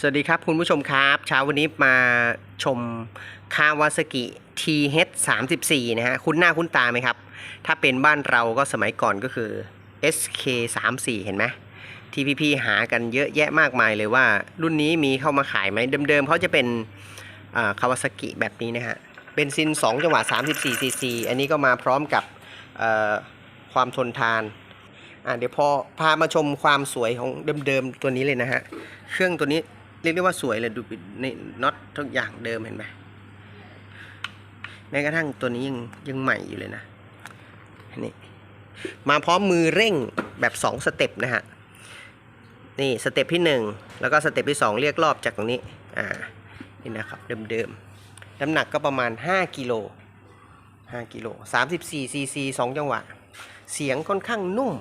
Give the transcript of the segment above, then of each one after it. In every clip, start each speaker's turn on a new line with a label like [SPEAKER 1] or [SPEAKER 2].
[SPEAKER 1] สวัสดีครับคุณผู้ชมครับเช้าวันนี้มาชมคาวาซากิ TH 3 4นะฮะคุ้นหน้าคุ้นตาไหมครับ ถ้าเป็นบ้านเราก็สมัยก่อนก็คือ SK 3 4เห็นไหมที่พี่ๆหากันเยอะแยะมากมายเลยว่า รุ่นนี้มีเข้ามาขายไหมเดิมๆเขาจะเป็นคาวาซากิแบบนี้นะฮะเป็นซิน 2 จังหวะ 34 cc อันนี้ก็มาพร้อมกับความทนทานอะเดี๋ยวพอพามาชมความสวยของเดิมๆตัวนี้เลยนะฮะเครื่องตัวนี้ เรียกได้ว่าสวยเลยดูในน็อตทุกอย่างเดิมเห็นไหมแม้กระทั่งตัวนี้ยังยังใหม่อยู่เลยนะนี่มาพร้อมมือเร่งแบบสองสเต็ปนะฮะนี่สเต็ปที่หนึ่งแล้วก็สเต็ปที่สองเรียกรอบจากตรงนี้อ่านี่นะครับเดิมๆน้ำหนักก็ประมาณ 5กิโล5กิโล34ซีซี2จังหวะ เสียงค่อนข้างนุ่ม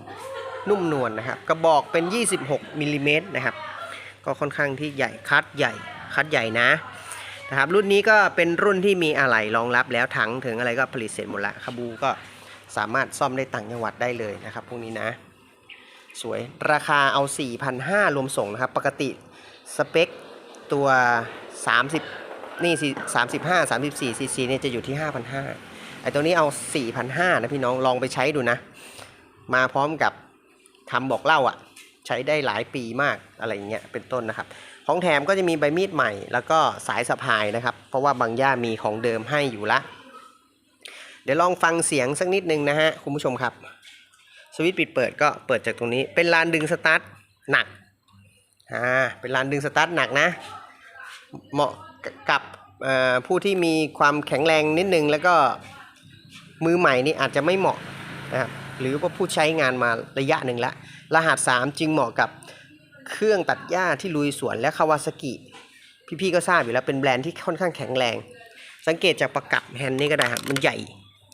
[SPEAKER 1] นุ่มนวลนะครับ กระบอกเป็น 26มิลลิเมตรนะครับ ก็ค่อนข้างที่ใหญ่คัดใหญ่คัดใหญ่นะนะครับรุ่นนี้ก็เป็นรุ่นที่มีอะไหล่รองรับแล้วถังถึงอะไรก็ผลิตเสร็จหมดละคาบูก็สามารถซ่อมได้ต่างจังหวัดได้เลยนะครับพวกนี้นะ สวยราคาเอา 4,500 รวมส่งนะครับ ปกติสเปคตัว 30 นี่สิ35 34ซีซีเนี่ยจะอยู่ที่ 5,500ไอตัวนี้เอา 4,500 นะพี่น้องลองไปใช้ดูนะ มาพร้อมกับทำบอกเล่าอะ ใช้ได้หลายปีมากอะไรอย่างเงี้ยเป็นต้นนะครับ ของแถมก็จะมีใบมีดใหม่ แล้วก็สายสะพายนะครับ เพราะว่าบางย่ามีของเดิมให้อยู่ละ เดี๋ยวลองฟังเสียงสักนิดนึงนะฮะคุณผู้ชมครับ สวิตช์ปิดเปิดก็เปิดจากตรงนี้ เป็นลานดึงสตาร์ทหนักอ่าเป็นลานดึงสตาร์ทหนักนะ เหมาะกับผู้ที่มีความแข็งแรงนิดนึงแล้วก็มือใหม่นี่อาจจะไม่เหมาะนะครับ หรือว่าผู้ใช้งานมาระยะหนึ่งแล้ว รหัส 3 จึงเหมาะกับเครื่องตัดหญ้าที่ลุยสวนและคาวาซากิ พี่ๆก็ทราบอยู่แล้วเป็นแบรนด์ที่ค่อนข้างแข็งแรง สังเกตจากประกับแฮนด์นี่ก็ได้ครับมันใหญ่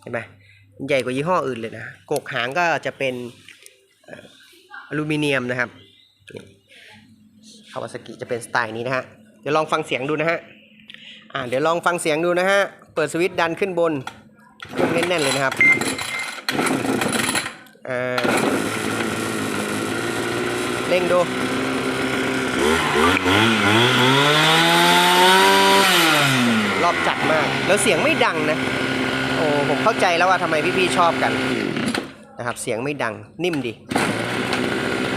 [SPEAKER 1] เห็นไหมมันใหญ่กว่ายี่ห้ออื่นเลยนะกกหางก็จะเป็นเอ่ออลูมิเนียมนะครับคาวาซากิจะเป็นสไตล์นี้นะฮะเดี๋ยวลองฟังเสียงดูนะฮะอ่าเดี๋ยวลองฟังเสียงดูนะฮะ เปิดสวิตช์ดันขึ้นบนเครื่องแน่นๆเลยนะครับ อ่าเร่งดูรอบจัดมาก แล้วเสียงไม่ดังนะ โอ้ผมเข้าใจแล้วว่าทำไมพี่ๆชอบกันนะครับ เสียงไม่ดังนิ่มดี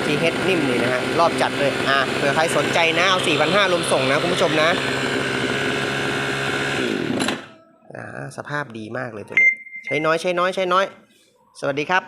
[SPEAKER 1] GH นิ่มดีนะฮะรอบจัดเลยอะเผื่อใครสนใจนะ เอา 4,500รวมส่งนะคุณผู้ชมนะอ่าสภาพดีมากเลยตัวเนี้ยใช้น้อยใช้น้อยใช้น้อย สวัสดีครับ